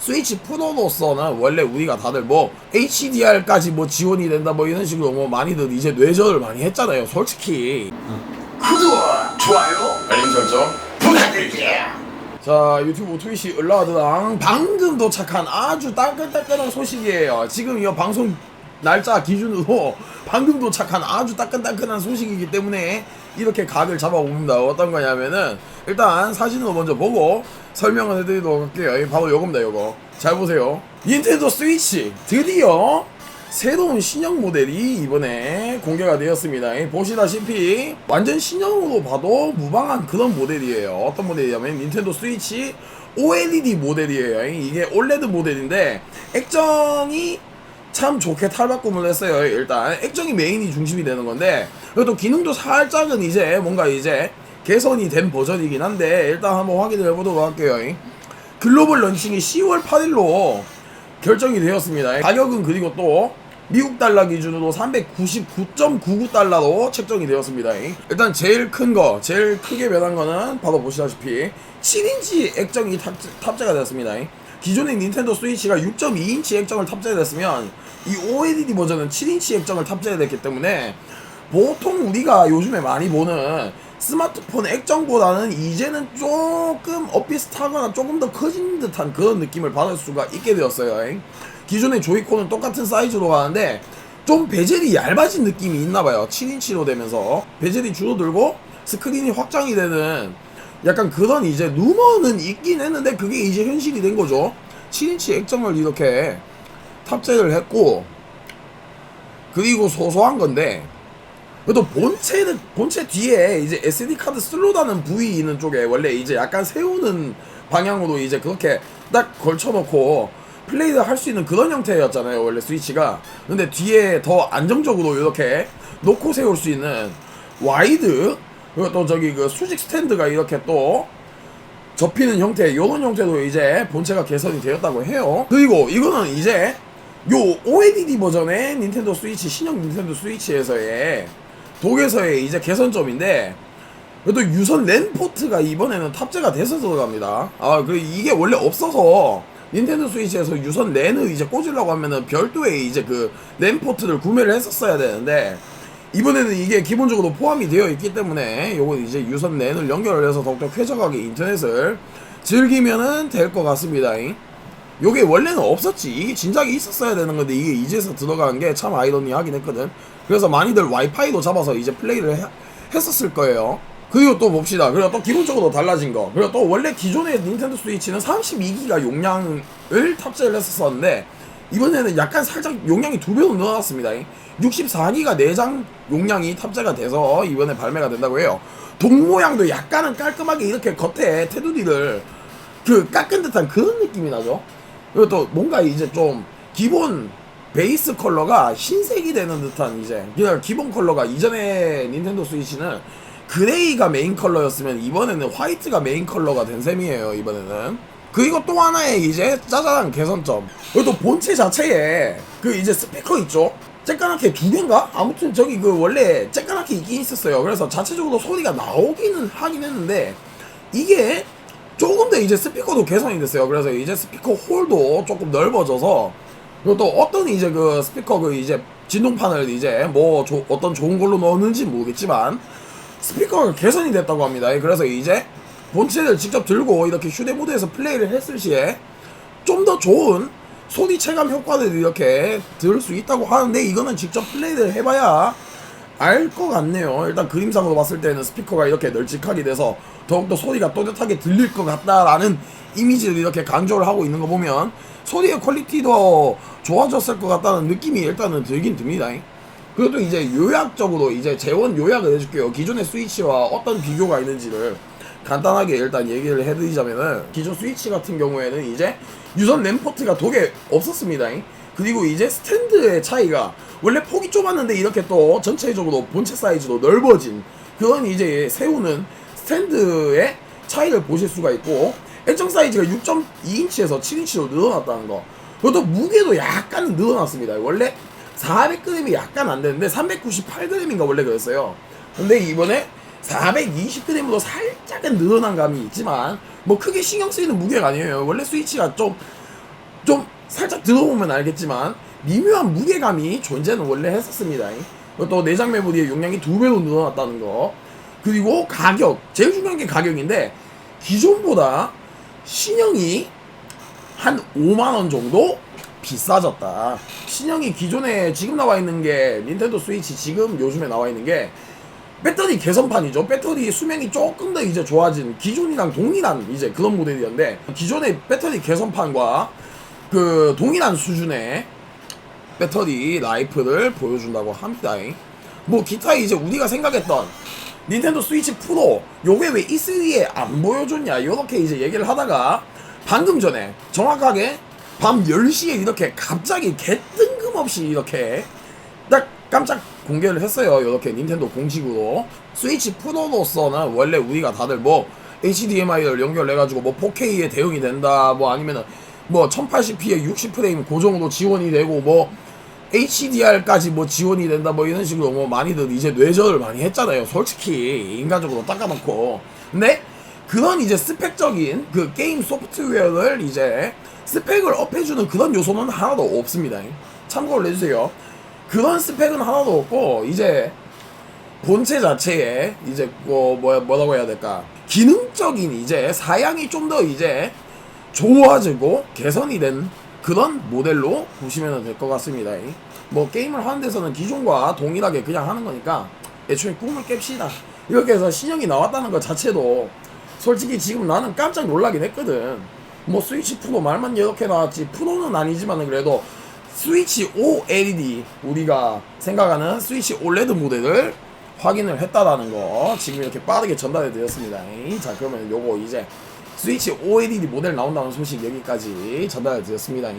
스위치 프로로서는 원래 우리가 다들 뭐 HDR까지 뭐 지원이 된다 뭐 이런 식으로 뭐 많이들 이제 뇌절을 많이 했잖아요 솔직히. 구독, 좋아요, 알림 설정 부탁드릴게요. 자 유튜브 트윗이 올라와드랑 방금 도착한 아주 따끈따끈한 소식이에요. 지금 이 방송 날짜 기준으로 방금 도착한 아주 따끈따끈한 소식이기 때문에 이렇게 각을 잡아봅니다. 어떤 거냐면은 일단 사진으로 먼저 보고 설명을 해드리도록 할게요 바로 요겁니다 요거 잘 보세요 닌텐도 스위치 드디어 새로운 신형 모델이 이번에 공개가 되었습니다. 이 보시다시피 완전 신형으로 봐도 무방한 그런 모델이에요. 어떤 모델이냐면 닌텐도 스위치 OLED 모델이에요. 이게 OLED 모델인데 액정이 참 좋게 탈바꿈을 했어요. 일단 액정이 메인이 중심이 되는 건데 그래도 기능도 살짝은 이제 뭔가 이제 개선이 된 버전이긴 한데 일단 한번 확인을 해보도록 할게요. 글로벌 런칭이 10월 8일로 결정이 되었습니다. 가격은 그리고 또 미국 달러 기준으로 399.99달러로 책정이 되었습니다. 일단 제일 큰 거, 제일 크게 변한 거는 바로 보시다시피 7인치 액정이 탑재, 탑재가 되었습니다. 기존의 닌텐도 스위치가 6.2인치 액정을 탑재됐으면 이 OLED 버전은 7인치 액정을 탑재됐기 때문에 보통 우리가 요즘에 많이 보는 스마트폰 액정보다는 이제는 조금 엇비슷하거나 조금 더 커진 듯한 그런 느낌을 받을 수가 있게 되었어요. 기존의 조이콘은 똑같은 사이즈로 가는데 좀 베젤이 얇아진 느낌이 있나봐요. 7인치로 되면서 베젤이 줄어들고 스크린이 확장이 되는 약간 그런 이제 루머는 있긴 했는데 그게 이제 현실이 된 거죠. 7인치 액정을 이렇게 탑재를 했고 그리고 소소한 건데 그래도 본체는 본체 뒤에 이제 SD 카드 슬롯하는 부위 있는 쪽에 원래 이제 약간 세우는 방향으로 이제 그렇게 딱 걸쳐놓고 플레이를 할 수 있는 그런 형태였잖아요 원래 스위치가. 근데 뒤에 더 안정적으로 이렇게 놓고 세울 수 있는 와이드 그리고 또 저기 그 수직 스탠드가 이렇게 또 접히는 형태 이런 형태로 이제 본체가 개선이 되었다고 해요. 그리고 이거는 이제 요 OLED 버전의 닌텐도 스위치 신형 닌텐도 스위치에서의 독에서의 이제 개선점인데 그래도 유선 랜 포트가 이번에는 탑재가 돼서 들어갑니다. 아, 그 이게 원래 없어서 닌텐도 스위치에서 유선 랜을 이제 꽂으려고 하면은 별도의 이제 그 랜 포트를 구매를 했었어야 되는데 이번에는 이게 기본적으로 포함이 되어 있기 때문에 요건 이제 유선 랜을 연결을 해서 더욱더 쾌적하게 인터넷을 즐기면은 될 것 같습니다. 요게 원래는 없었지. 이게 진작에 있었어야 되는 건데 이게 이제서 들어간 게 참 아이러니하긴 했거든. 그래서 많이들 와이파이도 잡아서 이제 플레이를 해- 했었을 거예요. 그리고 또 봅시다. 그리고 또 기본적으로 달라진 거. 그리고 또 원래 기존의 닌텐도 스위치는 32기가 용량을 탑재를 했었었는데 이번에는 약간 살짝 용량이 두 배로 늘어났습니다. 64기가 내장 용량이 탑재가 돼서 이번에 발매가 된다고 해요. 동 모양도 약간은 깔끔하게 이렇게 겉에 테두리를 그 깎은 듯한 그런 느낌이 나죠. 그리고 또 뭔가 이제 좀 기본 베이스 컬러가 흰색이 되는 듯한 이제 기본 컬러가 이전에 닌텐도 스위치는 그레이가 메인 컬러였으면 이번에는 화이트가 메인 컬러가 된 셈이에요 이번에는. 그리고 또 하나의 이제 짜잘한 개선점. 그리고 또 본체 자체에 그 이제 스피커 있죠? 쬐까맣게 두 개인가? 아무튼 저기 그 원래 쬐까맣게 있긴 있었어요. 그래서 자체적으로 소리가 나오기는 하긴 했는데 이게 조금 더 이제 스피커도 개선이 됐어요. 그래서 이제 스피커 홀도 조금 넓어져서 그리고 또 어떤 이제 그 스피커 그 이제 진동판을 이제 뭐 조- 어떤 좋은 걸로 넣었는지 모르겠지만 스피커가 개선이 됐다고 합니다. 그래서 이제 본체를 직접 들고 이렇게 휴대모드에서 플레이를 했을 시에 좀 더 좋은 소리 체감 효과를 이렇게 들을 수 있다고 하는데 이거는 직접 플레이를 해봐야 알 것 같네요. 일단 그림상으로 봤을 때는 스피커가 이렇게 널찍하게 돼서 더욱더 소리가 또렷하게 들릴 것 같다라는 이미지를 이렇게 강조를 하고 있는 거 보면 소리의 퀄리티도 좋아졌을 것 같다는 느낌이 일단은 들긴 듭니다. 그래도 이제 요약적으로 이제 재원 요약을 해줄게요. 기존의 스위치와 어떤 비교가 있는지를 간단하게 일단 얘기를 해드리자면은 기존 스위치 같은 경우에는 이제 유선 램포트가 독에 없었습니다. 그리고 이제 스탠드의 차이가 원래 폭이 좁았는데 이렇게 또 전체적으로 본체 사이즈도 넓어진 그건 이제 세우는 스탠드의 차이를 보실 수가 있고 액정 사이즈가 6.2인치에서 7인치로 늘어났다는 거. 그것도 무게도 약간 늘어났습니다. 원래 400g이 약간 안 되는데 398g인가 원래 그랬어요. 근데 이번에 420g으로 살짝은 늘어난 감이 있지만 뭐 크게 신경 쓰이는 무게가 아니에요. 원래 스위치가 좀좀 살짝 들어보면 알겠지만 미묘한 무게감이 존재는 원래 했었습니다. 또 내장 메모리의 용량이 두 배로 늘어났다는 거. 그리고 가격 제일 중요한 게 가격인데 기존보다 신형이 한 5만 원 정도 비싸졌다. 신형이 기존에 지금 나와 있는 게 닌텐도 스위치 지금 요즘에 나와 있는 게 배터리 개선판이죠. 배터리 수명이 조금 더 이제 좋아진 기존이랑 동일한 이제 그런 모델이었는데 기존의 배터리 개선판과 그 동일한 수준의 배터리 라이프를 보여준다고 합니다. 뭐 기타 이제 우리가 생각했던 닌텐도 스위치 프로 요게 왜 E3에 안 보여줬냐 이렇게 이제 얘기를 하다가 방금 전에 정확하게 밤 10시에 이렇게 갑자기 개 뜬금없이 이렇게 딱 깜짝 공개를 했어요. 이렇게 닌텐도 공식으로 스위치 프로로서는 원래 우리가 다들 뭐 HDMI를 연결해가지고 뭐 4K에 대응이 된다, 뭐 아니면은 뭐 1080p에 60프레임 고정으로 지원이 되고 뭐 HDR까지 뭐 지원이 된다 뭐 이런 식으로 뭐 많이들 이제 뇌절을 많이 했잖아요. 솔직히 인간적으로 닦아놓고. 근데 그런 이제 스펙적인 그 게임 소프트웨어를 이제 스펙을 업해주는 그런 요소는 하나도 없습니다. 참고를 해주세요. 그런 스펙은 하나도 없고 이제 본체 자체에 이제 뭐, 뭐 뭐라고 해야 될까 기능적인 이제 사양이 좀 더 이제 좋아지고 개선이 된 그런 모델로 보시면 될 것 같습니다. 뭐 게임을 하는 데서는 기존과 동일하게 그냥 하는 거니까 애초에 꿈을 깹시다. 이렇게 해서 신형이 나왔다는 것 자체도 솔직히 지금 나는 깜짝 놀라긴 했거든. 뭐 스위치 프로 말만 이렇게 나왔지 프로는 아니지만 그래도 스위치 OLED 우리가 생각하는 스위치 OLED 모델을 확인을 했다라는 거 지금 이렇게 빠르게 전달해 드렸습니다. 자 그러면 요거 이제 스위치 OLED 모델 나온다는 소식 여기까지 전달해 드렸습니다.